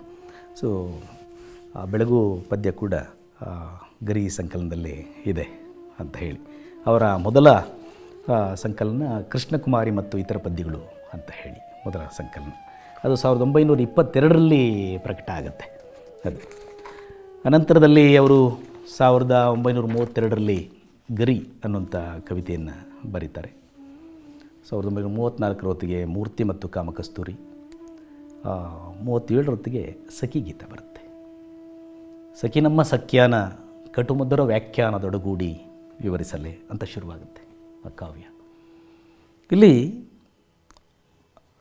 ಸೊ ಆ ಬೆಳಗು ಪದ್ಯ ಕೂಡ ಗರಿ ಸಂಕಲನದಲ್ಲಿ ಇದೆ ಅಂತ ಹೇಳಿ. ಅವರ ಮೊದಲ ಸಂಕಲನ ಕೃಷ್ಣಕುಮಾರಿ ಮತ್ತು ಇತರ ಪದ್ಯಗಳು ಅಂತ ಹೇಳಿ, ಮೊದಲ ಸಂಕಲನ. ಅದು ಸಾವಿರದ ಒಂಬೈನೂರ ಇಪ್ಪತ್ತೆರಡರಲ್ಲಿ ಪ್ರಕಟ ಆಗುತ್ತೆ. ಅದು. ಅನಂತರದಲ್ಲಿ ಅವರು ಸಾವಿರದ ಒಂಬೈನೂರ ಮೂವತ್ತೆರಡರಲ್ಲಿ ಗರಿ ಅನ್ನುವಂಥ ಕವಿತೆಯನ್ನು ಬರೀತಾರೆ. ಸಾವಿರದ ಒಂಬೈನೂರ ಮೂವತ್ತ್ನಾಲ್ಕರ ಹೊತ್ತಿಗೆ ಮೂರ್ತಿ ಮತ್ತು ಕಾಮಕಸ್ತೂರಿ ಮೂವತ್ತೇಳರ ಹೊತ್ತಿಗೆ ಸಖಿ ಗೀತ ಬರುತ್ತೆ. ಸಖಿ ನಮ್ಮ ಸಖ್ಯಾನ ಕಟುಮುದ್ದರ ವ್ಯಾಖ್ಯಾನದೊಡಗೂಡಿ ವಿವರಿಸಲೆ ಅಂತ ಶುರುವಾಗುತ್ತೆ ಆ ಕಾವ್ಯ. ಇಲ್ಲಿ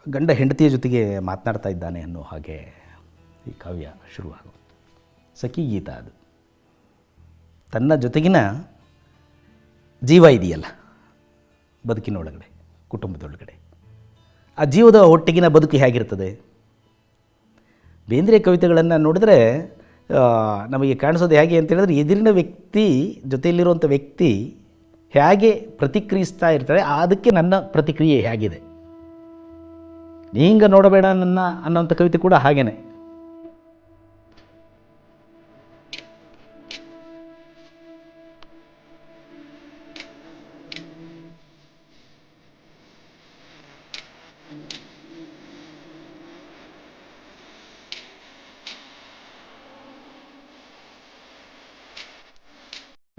ಗಂಡ ಹೆಂಡತಿಯ ಜೊತೆಗೆ ಮಾತನಾಡ್ತಾ ಇದ್ದಾನೆ ಅನ್ನೋ ಹಾಗೆ ಈ ಕಾವ್ಯ ಶುರುವಾಗುತ್ತೆ. ಸಖಿ ಗೀತ ಅದು. ತನ್ನ ಜೊತೆಗಿನ ಜೀವ ಇದೆಯಲ್ಲ, ಬದುಕಿನೊಳಗಡೆ, ಕುಟುಂಬದೊಳಗಡೆ. ಆ ಜೀವದ ಒಟ್ಟಿಗಿನ ಬದುಕು ಹೇಗಿರ್ತದೆ? ಬೇಂದ್ರೆ ಕವಿತೆಗಳನ್ನು ನೋಡಿದ್ರೆ ನಮಗೆ ಕಾಣಿಸೋದು ಹೇಗೆ ಅಂತ ಹೇಳಿದ್ರೆ ಎದುರಿನ ವ್ಯಕ್ತಿ ಜೊತೆಯಲ್ಲಿರುವಂಥ ವ್ಯಕ್ತಿ ಹೇಗೆ ಪ್ರತಿಕ್ರಿಯಿಸ್ತಾ ಇರ್ತಾರೆ, ಅದಕ್ಕೆ ನನ್ನ ಪ್ರತಿಕ್ರಿಯೆ ಹೇಗಿದೆ. ನೀಂಗ ನೋಡಬೇಡ ನನ್ನ ಅನ್ನೋಂಥ ಕವಿತೆ ಕೂಡ ಹಾಗೇನೆ.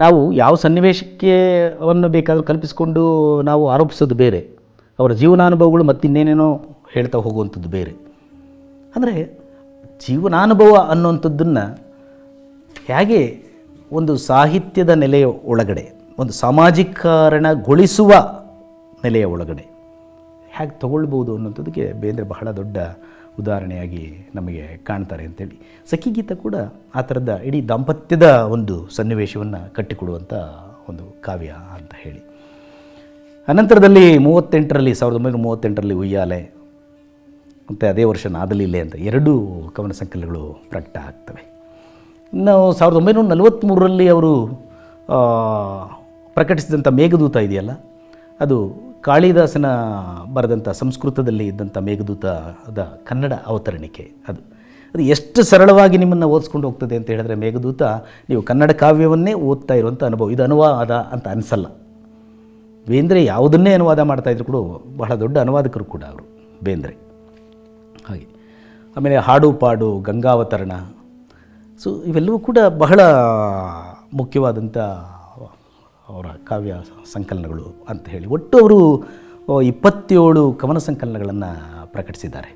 ನಾವು ಯಾವ ಸನ್ನಿವೇಶಕ್ಕೆ ಅವನ್ನು ಬೇಕಾದರೂ ಕಲ್ಪಿಸಿಕೊಂಡು ನಾವು ಆರೋಪಿಸೋದು ಬೇರೆ. ಅವರ ಜೀವನಾನುಭವಗಳು ಮತ್ತಿನ್ನೇನೇನೋ ಹೇಳ್ತಾ ಹೋಗುವಂಥದ್ದು ಬೇರೆ. ಅಂದರೆ ಜೀವನಾನುಭವ ಅನ್ನುವಂಥದ್ದನ್ನು ಹೇಗೆ ಒಂದು ಸಾಹಿತ್ಯದ ನೆಲೆಯ ಒಳಗಡೆ, ಒಂದು ಸಾಮಾಜಿಕರಣಗೊಳಿಸುವ ನೆಲೆಯ ಒಳಗಡೆ ಹೇಗೆ ತಗೊಳ್ಬೋದು ಅನ್ನೋಂಥದ್ದಕ್ಕೆ ಬೇಂದ್ರೆ ಬಹಳ ದೊಡ್ಡ ಉದಾಹರಣೆಯಾಗಿ ನಮಗೆ ಕಾಣ್ತಾರೆ ಅಂತೇಳಿ. ಸಖಿ ಗೀತ ಕೂಡ ಆ ಥರದ ಇಡೀ ದಾಂಪತ್ಯದ ಒಂದು ಸನ್ನಿವೇಶವನ್ನು ಕಟ್ಟಿಕೊಡುವಂಥ ಒಂದು ಕಾವ್ಯ ಅಂತ ಹೇಳಿ. ಅನಂತರದಲ್ಲಿ ಮೂವತ್ತೆಂಟರಲ್ಲಿ, ಸಾವಿರದ ಒಂಬೈನೂರ ಮೂವತ್ತೆಂಟರಲ್ಲಿ ಉಯ್ಯಾಲೆ, ಮತ್ತು ಅದೇ ವರ್ಷ ನಾದಲಿಲೆ ಅಂತ ಎರಡೂ ಕವನ ಸಂಕಲನಗಳು ಪ್ರಕಟ ಆಗ್ತವೆ. ಇನ್ನು ಸಾವಿರದ ಒಂಬೈನೂರ ನಲವತ್ತ್ಮೂರರಲ್ಲಿ ಅವರು ಪ್ರಕಟಿಸಿದಂಥ ಮೇಘದೂತ ಇದೆಯಲ್ಲ, ಅದು ಕಾಳಿದಾಸನ ಬರೆದಂಥ ಸಂಸ್ಕೃತದಲ್ಲಿ ಇದ್ದಂಥ ಮೇಘದೂತದ ಕನ್ನಡ ಅವತರಣಿಕೆ ಅದು. ಅದು ಎಷ್ಟು ಸರಳವಾಗಿ ನಿಮ್ಮನ್ನು ಓದಿಸ್ಕೊಂಡು ಹೋಗ್ತದೆ ಅಂತ ಹೇಳಿದ್ರೆ ಮೇಘದೂತ, ನೀವು ಕನ್ನಡ ಕಾವ್ಯವನ್ನೇ ಓದ್ತಾ ಇರುವಂಥ ಅನುಭವ, ಇದು ಅನುವಾದ ಅಂತ ಅನಿಸಲ್ಲ. ಬೇಂದ್ರೆ ಯಾವುದನ್ನೇ ಅನುವಾದ ಮಾಡ್ತಾಯಿದ್ರು ಕೂಡ ಬಹಳ ದೊಡ್ಡ ಅನುವಾದಕರು ಕೂಡ ಅವರು, ಬೇಂದ್ರೆ. ಹಾಗೆ. ಆಮೇಲೆ ಹಾಡು ಪಾಡು, ಗಂಗಾವತರಣ. ಸೊ ಇವೆಲ್ಲವೂ ಕೂಡ ಬಹಳ ಮುಖ್ಯವಾದಂಥ ಅವರ ಕಾವ್ಯ ಸಂಕಲನಗಳು ಅಂತ ಹೇಳಿ ಒಟ್ಟು ಅವರು ಇಪ್ಪತ್ತೇಳು ಕವನ ಸಂಕಲನಗಳನ್ನು ಪ್ರಕಟಿಸಿದ್ದಾರೆ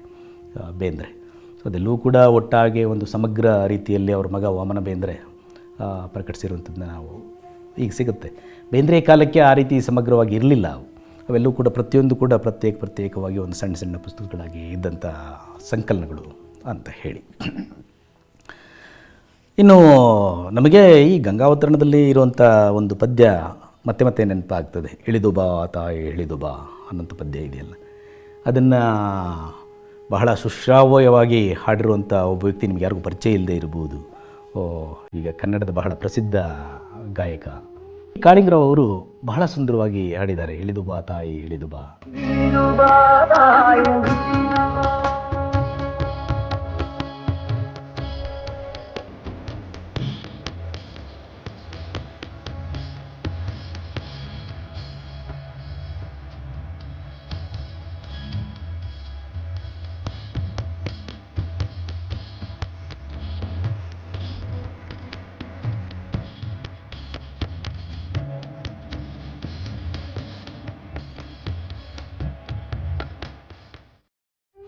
ಬೇಂದ್ರೆ. ಸೊ ಅದೆಲ್ಲೂ ಕೂಡ ಒಟ್ಟಾಗಿ ಒಂದು ಸಮಗ್ರ ರೀತಿಯಲ್ಲಿ ಅವ್ರ ಮಗ ವಾಮನ ಬೇಂದ್ರೆ ಪ್ರಕಟಿಸಿರುವಂಥದ್ದನ್ನ ನಾವು ಈಗ ಸಿಗುತ್ತೆ. ಬೇಂದ್ರೆ ಕಾಲಕ್ಕೆ ಆ ರೀತಿ ಸಮಗ್ರವಾಗಿ ಇರಲಿಲ್ಲ ಅವು. ಅವೆಲ್ಲವೂ ಕೂಡ ಪ್ರತಿಯೊಂದು ಕೂಡ ಪ್ರತ್ಯೇಕ ಪ್ರತ್ಯೇಕವಾಗಿ ಒಂದು ಸಣ್ಣ ಸಣ್ಣ ಪುಸ್ತಕಗಳಾಗಿ ಇದ್ದಂಥ ಸಂಕಲನಗಳು ಅಂತ ಹೇಳಿ. ಇನ್ನು ನಮಗೆ ಈ ಗಂಗಾವತರಣದಲ್ಲಿ ಇರುವಂಥ ಒಂದು ಪದ್ಯ ಮತ್ತೆ ಮತ್ತೆ ನೆನಪಾಗ್ತದೆ. ಇಳಿದು ಬಾ ತಾಯಿ, ಇಳಿದು ಬಾ ಅನ್ನೋಂಥ ಪದ್ಯ ಇದೆಯಲ್ಲ. ಅದನ್ನು ಬಹಳ ಸುಶ್ರಾವ್ಯವಾಗಿ ಹಾಡಿರುವಂಥ ಒಬ್ಬ ವ್ಯಕ್ತಿ ನಿಮ್ಗೆ ಯಾರಿಗೂ ಪರಿಚಯ ಇಲ್ಲದೆ ಇರ್ಬೋದು. ಓ, ಈಗ ಕನ್ನಡದ ಬಹಳ ಪ್ರಸಿದ್ಧ ಗಾಯಕ. ಕಾಳಿಂಗರಾವ್ ಅವರು ಬಹಳ ಸುಂದರವಾಗಿ ಹಾಡಿದ್ದಾರೆ. ಇಳಿದು ಬಾ ತಾಯಿ, ಇಳಿದು ಬಾ.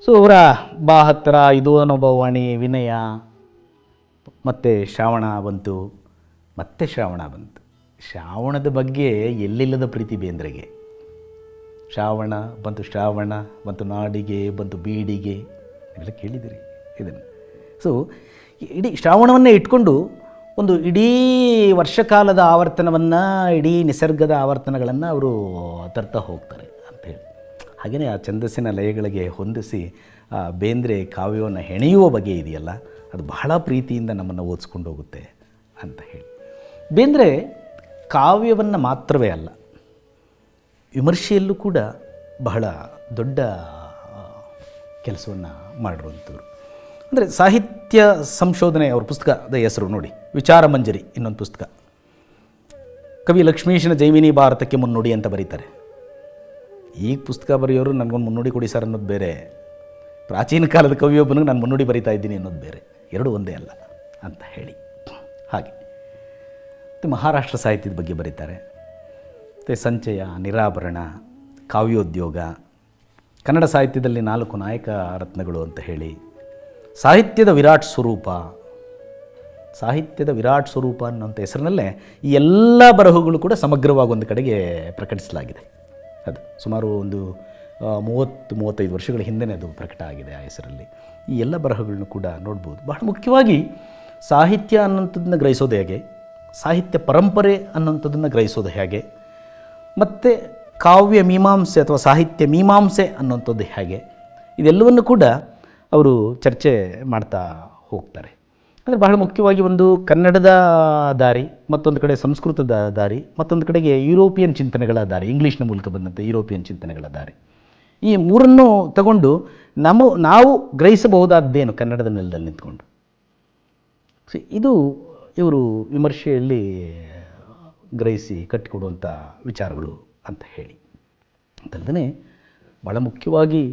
ಸೊ ಅವರ ಬಾ ಹತ್ತಿರ ಇದು ಅನುಭವವಾಣಿ ವಿನಯ. ಮತ್ತು ಶ್ರಾವಣ ಬಂತು, ಮತ್ತೆ ಶ್ರಾವಣ ಬಂತು. ಶ್ರಾವಣದ ಬಗ್ಗೆ ಎಲ್ಲಿಲ್ಲದ ಪ್ರೀತಿ ಬೇಂದ್ರೆಗೆ? ಶ್ರಾವಣ ಬಂತು ಶ್ರಾವಣ, ಬಂತು ನಾಡಿಗೆ, ಬಂತು ಬೀಡಿಗೆ. ಎಲ್ಲ ಕೇಳಿದಿರಿ ಇದನ್ನು. ಸೊ ಇಡೀ ಶ್ರಾವಣವನ್ನೇ ಇಟ್ಕೊಂಡು ಒಂದು ಇಡೀ ವರ್ಷಕಾಲದ ಆವರ್ತನವನ್ನು, ಇಡೀ ನಿಸರ್ಗದ ಆವರ್ತನಗಳನ್ನು ಅವರು ತರ್ತಾ ಹೋಗ್ತಾರೆ. ಹಾಗೆಯೇ ಆ ಛಂದಸ್ಸಿನ ಲಯಗಳಿಗೆ ಹೊಂದಿಸಿ ಬೇಂದ್ರೆ ಕಾವ್ಯವನ್ನು ಹೆಣೆಯುವ ಬಗೆ ಇದೆಯಲ್ಲ, ಅದು ಬಹಳ ಪ್ರೀತಿಯಿಂದ ನಮ್ಮನ್ನು ಓದಿಸ್ಕೊಂಡು ಹೋಗುತ್ತೆ ಅಂತ ಹೇಳಿ. ಬೇಂದ್ರೆ ಕಾವ್ಯವನ್ನು ಮಾತ್ರವೇ ಅಲ್ಲ, ವಿಮರ್ಶೆಯಲ್ಲೂ ಕೂಡ ಬಹಳ ದೊಡ್ಡ ಕೆಲಸವನ್ನು ಮಾಡಿರುವಂಥವ್ರು. ಅಂದರೆ ಸಾಹಿತ್ಯ ಸಂಶೋಧನೆ ಅವ್ರ ಪುಸ್ತಕದ ಹೆಸರು ನೋಡಿ, ವಿಚಾರ ಮಂಜರಿ ಇನ್ನೊಂದು ಪುಸ್ತಕ. ಕವಿ ಲಕ್ಷ್ಮೀಶನ ಜೈವಿನಿ ಭಾರತಕ್ಕೆ ಮುನ್ನುಡಿ ಅಂತ ಬರೀತಾರೆ. ಈಗ ಪುಸ್ತಕ ಬರೆಯೋರು ನನಗೊಂದು ಮುನ್ನುಡಿ ಕೊಡಿ ಸರ್ ಅನ್ನೋದು ಬೇರೆ. ಪ್ರಾಚೀನ ಕಾಲದ ಕವಿಯೊಬ್ಬನಿಗೆ ನಾನು ಮುನ್ನುಡಿ ಬರಿತಾ ಇದ್ದೀನಿ ಅನ್ನೋದು ಬೇರೆ. ಎರಡು ಒಂದೇ ಅಲ್ಲ ಅಂತ ಹೇಳಿ. ಹಾಗೆ. ಮತ್ತು ಮಹಾರಾಷ್ಟ್ರ ಸಾಹಿತ್ಯದ ಬಗ್ಗೆ ಬರೀತಾರೆ. ಮತ್ತು ಸಂಚಯ, ನಿರಾಭರಣ, ಕಾವ್ಯೋದ್ಯೋಗ, ಕನ್ನಡ ಸಾಹಿತ್ಯದಲ್ಲಿ ನಾಲ್ಕು ನಾಯಕ ರತ್ನಗಳು ಅಂತ ಹೇಳಿ. ಸಾಹಿತ್ಯದ ವಿರಾಟ್ ಸ್ವರೂಪ. ಸಾಹಿತ್ಯದ ವಿರಾಟ್ ಸ್ವರೂಪ ಅನ್ನೋಂಥ ಹೆಸರಿನಲ್ಲೇ ಈ ಎಲ್ಲ ಬರಹಗಳು ಕೂಡ ಸಮಗ್ರವಾಗಿ ಒಂದು ಕಡೆಗೆ ಪ್ರಕಟಿಸಲಾಗಿದೆ. ಅದು ಸುಮಾರು ಒಂದು ಮೂವತ್ತು, ಮೂವತ್ತೈದು ವರ್ಷಗಳ ಹಿಂದೆನೇ ಅದು ಪ್ರಕಟ ಆಗಿದೆ ಆ ಹೆಸರಲ್ಲಿ. ಈ ಎಲ್ಲ ಬರಹಗಳನ್ನು ಕೂಡ ನೋಡ್ಬೋದು. ಬಹಳ ಮುಖ್ಯವಾಗಿ ಸಾಹಿತ್ಯ ಅನ್ನೋಂಥದ್ದನ್ನ ಗ್ರಹಿಸೋದು ಹೇಗೆ? ಸಾಹಿತ್ಯ ಪರಂಪರೆ ಅನ್ನೋಂಥದ್ದನ್ನು ಗ್ರಹಿಸೋದು ಹೇಗೆ? ಮತ್ತು ಕಾವ್ಯ ಮೀಮಾಂಸೆ ಅಥವಾ ಸಾಹಿತ್ಯ ಮೀಮಾಂಸೆ ಅನ್ನೋಂಥದ್ದು ಹೇಗೆ? ಇದೆಲ್ಲವನ್ನು ಕೂಡ ಅವರು ಚರ್ಚೆ ಮಾಡ್ತಾ ಹೋಗ್ತಾರೆ. ಅಂದರೆ ಬಹಳ ಮುಖ್ಯವಾಗಿ ಒಂದು ಕನ್ನಡದ ದಾರಿ, ಮತ್ತೊಂದು ಕಡೆ ಸಂಸ್ಕೃತದ ದಾರಿ, ಮತ್ತೊಂದು ಕಡೆಗೆ ಯುರೋಪಿಯನ್ ಚಿಂತನೆಗಳ ದಾರಿ, ಇಂಗ್ಲೀಷ್ನ ಮೂಲಕ ಬಂದಂತೆ ಯುರೋಪಿಯನ್ ಚಿಂತನೆಗಳ ದಾರಿ. ಈ ಮೂರನ್ನು ತಗೊಂಡು ನಮ್ಮ ನಾವು ಗ್ರಹಿಸಬಹುದಾದ್ದೇನು ಕನ್ನಡದ ನೆಲದಲ್ಲಿ ನಿಂತ್ಕೊಂಡು. ಸೊ ಇದು ಇವರು ವಿಮರ್ಶೆಯಲ್ಲಿ ಗ್ರಹಿಸಿ ಕಟ್ಟಿಕೊಡುವಂಥ ವಿಚಾರಗಳು ಅಂತ ಹೇಳಿ. ಅಂತಂದರೆ ಭಾಳ ಮುಖ್ಯವಾಗಿ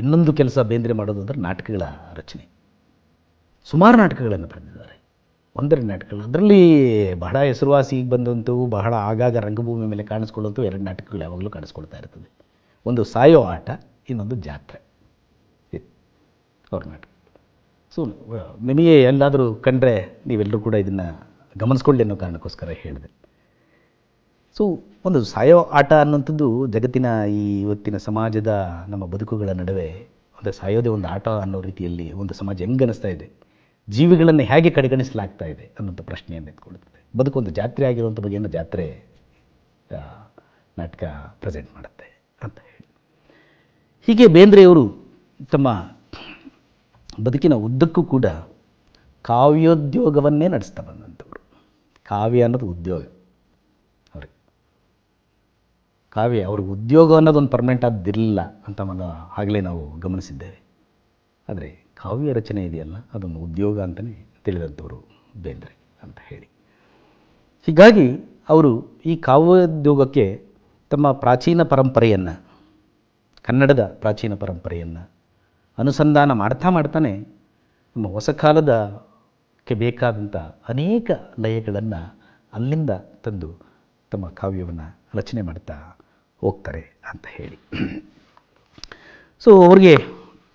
ಇನ್ನೊಂದು ಕೆಲಸ ಬೇಂದ್ರೆ ಮಾಡೋದು ಅಂದರೆ ನಾಟಕಗಳ ರಚನೆ. ಸುಮಾರು ನಾಟಕಗಳನ್ನು ಬರೆದಿದ್ದಾರೆ. ಒಂದೆರಡು ನಾಟಕಗಳು. ಅದರಲ್ಲಿ ಬಹಳ ಹೆಸರುವಾಸಿ ಬಂದಂತು ಬಹಳ ಆಗಾಗ ರಂಗಭೂಮಿ ಮೇಲೆ ಕಾಣಿಸ್ಕೊಳ್ಳುವಂಥವು ಎರಡು ನಾಟಕಗಳು ಯಾವಾಗಲೂ ಕಾಣಿಸ್ಕೊಳ್ತಾ ಇರ್ತದೆ. ಒಂದು ಸಾಯೋ ಆಟ, ಇನ್ನೊಂದು ಜಾತ್ರೆ. ಅವ್ರ ನಾಟಕ. ಸೊ ನಿಮಗೆ ಎಲ್ಲಾದರೂ ಕಂಡ್ರೆ ನೀವೆಲ್ಲರೂ ಕೂಡ ಇದನ್ನು ಗಮನಿಸ್ಕೊಳ್ಳಿ ಅನ್ನೋ ಕಾರಣಕ್ಕೋಸ್ಕರ ಹೇಳಿದೆ. ಸೊ ಒಂದು ಸಾಯೋ ಆಟ ಅನ್ನೋಂಥದ್ದು ಜಗತ್ತಿನ ಈ ಇವತ್ತಿನ ಸಮಾಜದ ನಮ್ಮ ಬದುಕುಗಳ ನಡುವೆ, ಒಂದು ಸಾಯೋದೇ ಒಂದು ಆಟ ಅನ್ನೋ ರೀತಿಯಲ್ಲಿ ಒಂದು ಸಮಾಜ ಹೆಂಗೆ ಅನ್ನಿಸ್ತಾ ಇದೆ. ಜೀವಿಗಳನ್ನು ಹೇಗೆ ಕಡೆಗಣಿಸಲಾಗ್ತಾ ಇದೆ ಅನ್ನೋಂಥ ಪ್ರಶ್ನೆಯನ್ನು ಎತ್ಕೊಳ್ತದೆ ಬದುಕೊಂದು ಜಾತ್ರೆ ಆಗಿರುವಂಥ ಬಗೆಯನ್ನು ಜಾತ್ರೆ ನಾಟಕ ಪ್ರೆಸೆಂಟ್ ಮಾಡುತ್ತೆ ಅಂತ ಹೇಳಿ. ಹೀಗೆ ಬೇಂದ್ರೆಯವರು ತಮ್ಮ ಬದುಕಿನ ಉದ್ದಕ್ಕೂ ಕೂಡ ಕಾವ್ಯೋದ್ಯೋಗವನ್ನೇ ನಡೆಸ್ತಾ ಬಂದಂಥವ್ರು. ಕಾವ್ಯ ಅನ್ನೋದು ಉದ್ಯೋಗ. ಅವ್ರಿಗೆ ಕಾವ್ಯ ಅವ್ರಿಗೆ ಉದ್ಯೋಗ ಅನ್ನೋದೊಂದು ಪರ್ಮನೆಂಟ್ ಆದಿರಲಿಲ್ಲ ಅಂತ ಮಗ ಆಗಲೇ ನಾವು ಗಮನಿಸಿದ್ದೇವೆ. ಆದರೆ ಕಾವ್ಯ ರಚನೆ ಇದೆಯಲ್ಲ, ಅದೊಂದು ಉದ್ಯೋಗ ಅಂತಲೇ ತಿಳಿದಂಥವರು ಬೇಂದ್ರೆ ಅಂತ ಹೇಳಿ. ಹೀಗಾಗಿ ಅವರು ಈ ಕಾವ್ಯೋದ್ಯೋಗಕ್ಕೆ ತಮ್ಮ ಪ್ರಾಚೀನ ಪರಂಪರೆಯನ್ನು, ಕನ್ನಡದ ಪ್ರಾಚೀನ ಪರಂಪರೆಯನ್ನು ಅನುಸಂಧಾನ ಮಾಡ್ತಾ ಮಾಡ್ತಾನೆ ನಮ್ಮ ಹೊಸ ಕಾಲದಕ್ಕೆ ಬೇಕಾದಂಥ ಅನೇಕ ಲಯಗಳನ್ನು ಅಲ್ಲಿಂದ ತಂದು ತಮ್ಮ ಕಾವ್ಯವನ್ನು ರಚನೆ ಮಾಡ್ತಾ ಹೋಗ್ತಾರೆ ಅಂತ ಹೇಳಿ. ಸೊ ಅವ್ರಿಗೆ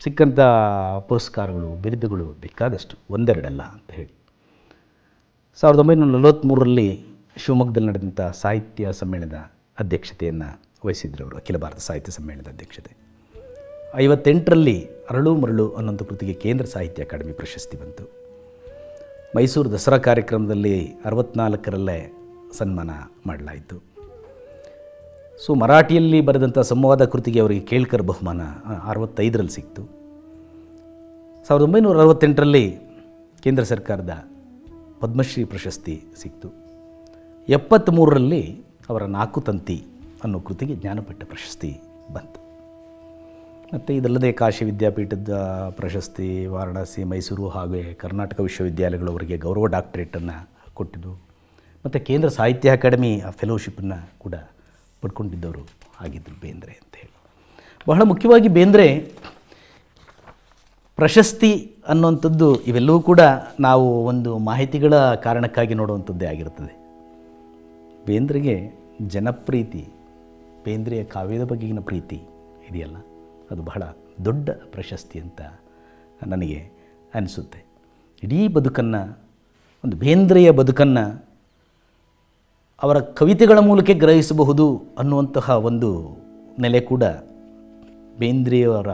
ಸಿಕ್ಕಂಥ ಪುರಸ್ಕಾರಗಳು, ಬಿರುದುಗಳು ಬೇಕಾದಷ್ಟು, ಒಂದೆರಡಲ್ಲ ಅಂತ ಹೇಳಿ. ಸಾವಿರದ ಒಂಬೈನೂರ ನಲವತ್ತ್ಮೂರರಲ್ಲಿ ಶಿವಮೊಗ್ಗದಲ್ಲಿ ನಡೆದಂಥ ಸಾಹಿತ್ಯ ಸಮ್ಮೇಳನದ ಅಧ್ಯಕ್ಷತೆಯನ್ನು ವಹಿಸಿದ್ರು ಅವರು, ಅಖಿಲ ಭಾರತ ಸಾಹಿತ್ಯ ಸಮ್ಮೇಳನದ ಅಧ್ಯಕ್ಷತೆ. ಐವತ್ತೆಂಟರಲ್ಲಿ ಅರಳು ಮರಳು ಅನ್ನೊಂದು ಕೃತಿಗೆ ಕೇಂದ್ರ ಸಾಹಿತ್ಯ ಅಕಾಡೆಮಿ ಪ್ರಶಸ್ತಿ ಬಂತು. ಮೈಸೂರು ದಸರಾ ಕಾರ್ಯಕ್ರಮದಲ್ಲಿ ಅರವತ್ನಾಲ್ಕರಲ್ಲೇ ಸನ್ಮಾನ ಮಾಡಲಾಯಿತು. ಸೊ ಮರಾಠಿಯಲ್ಲಿ ಬರೆದಂಥ ಸಂವಾದ ಕೃತಿಗೆ ಅವರಿಗೆ ಕೇಳ್ಕರ್ ಬಹುಮಾನ ಅರವತ್ತೈದರಲ್ಲಿ ಸಿಕ್ತು. ಸಾವಿರದ ಒಂಬೈನೂರ ಅರವತ್ತೆಂಟರಲ್ಲಿ ಕೇಂದ್ರ ಸರ್ಕಾರದ ಪದ್ಮಶ್ರೀ ಪ್ರಶಸ್ತಿ ಸಿಕ್ತು. ಎಪ್ಪತ್ತ್ಮೂರರಲ್ಲಿ ಅವರ ನಾಲ್ಕು ತಂತಿ ಅನ್ನೋ ಕೃತಿಗೆ ಜ್ಞಾನಪೀಠ ಪ್ರಶಸ್ತಿ ಬಂತು. ಮತ್ತು ಇದಲ್ಲದೆ ಕಾಶಿ ವಿದ್ಯಾಪೀಠದ ಪ್ರಶಸ್ತಿ, ವಾರಣಾಸಿ, ಮೈಸೂರು ಹಾಗೆ ಕರ್ನಾಟಕ ವಿಶ್ವವಿದ್ಯಾಲಯಗಳು ಅವರಿಗೆ ಗೌರವ ಡಾಕ್ಟರೇಟನ್ನು ಕೊಟ್ಟಿದ್ದು, ಮತ್ತು ಕೇಂದ್ರ ಸಾಹಿತ್ಯ ಅಕಾಡೆಮಿ ಫೆಲೋಶಿಪ್ಪನ್ನು ಕೂಡ ಪಡ್ಕೊಂಡಿದ್ದವರು ಆಗಿದ್ದರು ಬೇಂದ್ರೆ ಅಂತ ಹೇಳಿ. ಬಹಳ ಮುಖ್ಯವಾಗಿ ಬೇಂದ್ರೆ ಪ್ರಶಸ್ತಿ ಅನ್ನುವಂಥದ್ದು ಇವೆಲ್ಲವೂ ಕೂಡ ನಾವು ಒಂದು ಮಾಹಿತಿಗಳ ಕಾರಣಕ್ಕಾಗಿ ನೋಡುವಂಥದ್ದೇ ಆಗಿರುತ್ತದೆ. ಬೇಂದ್ರೆಗೆ ಜನಪ್ರೀತಿ, ಬೇಂದ್ರೆಯ ಕಾವ್ಯದ ಬಗೆಗಿನ ಪ್ರೀತಿ ಇದೆಯಲ್ಲ, ಅದು ಬಹಳ ದೊಡ್ಡ ಪ್ರಶಸ್ತಿ ಅಂತ ನನಗೆ ಅನಿಸುತ್ತೆ. ಇಡೀ ಬದುಕನ್ನು, ಒಂದು ಬೇಂದ್ರೆಯ ಬದುಕನ್ನು ಅವರ ಕವಿತೆಗಳ ಮೂಲಕ ಗ್ರಹಿಸಬಹುದು ಅನ್ನುವಂತಹ ಒಂದು ನೆಲೆ ಕೂಡ ಬೇಂದ್ರೆಯವರ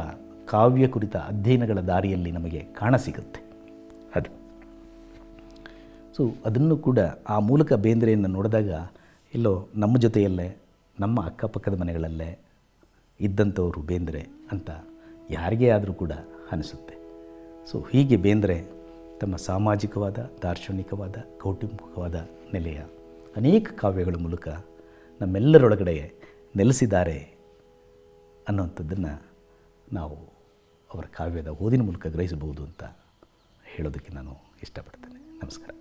ಕಾವ್ಯ ಕುರಿತ ಅಧ್ಯಯನಗಳ ದಾರಿಯಲ್ಲಿ ನಮಗೆ ಕಾಣಸಿಗುತ್ತೆ. ಅದು. ಸೊ ಅದನ್ನು ಕೂಡ ಆ ಮೂಲಕ ಬೇಂದ್ರೆಯನ್ನು ನೋಡಿದಾಗ, ಎಲ್ಲೋ ನಮ್ಮ ಜೊತೆಯಲ್ಲೇ, ನಮ್ಮ ಅಕ್ಕಪಕ್ಕದ ಮನೆಗಳಲ್ಲೇ ಇದ್ದಂಥವರು ಬೇಂದ್ರೆ ಅಂತ ಯಾರಿಗೇ ಆದರೂ ಕೂಡ ಅನಿಸುತ್ತೆ. ಸೊ ಹೀಗೆ ಬೇಂದ್ರೆ ತಮ್ಮ ಸಾಮಾಜಿಕವಾದ, ದಾರ್ಶನಿಕವಾದ, ಕೌಟುಂಬಿಕವಾದ ನೆಲೆಯ ಅನೇಕ ಕಾವ್ಯಗಳ ಮೂಲಕ ನಮ್ಮೆಲ್ಲರೊಳಗಡೆ ನೆಲೆಸಿದ್ದಾರೆ ಅನ್ನುವಂಥದ್ದನ್ನು ನಾವು ಅವರ ಕಾವ್ಯದ ಓದಿನ ಮೂಲಕ ಗ್ರಹಿಸಬಹುದು ಅಂತ ಹೇಳೋದಕ್ಕೆ ನಾನು ಇಷ್ಟಪಡ್ತೇನೆ. ನಮಸ್ಕಾರ.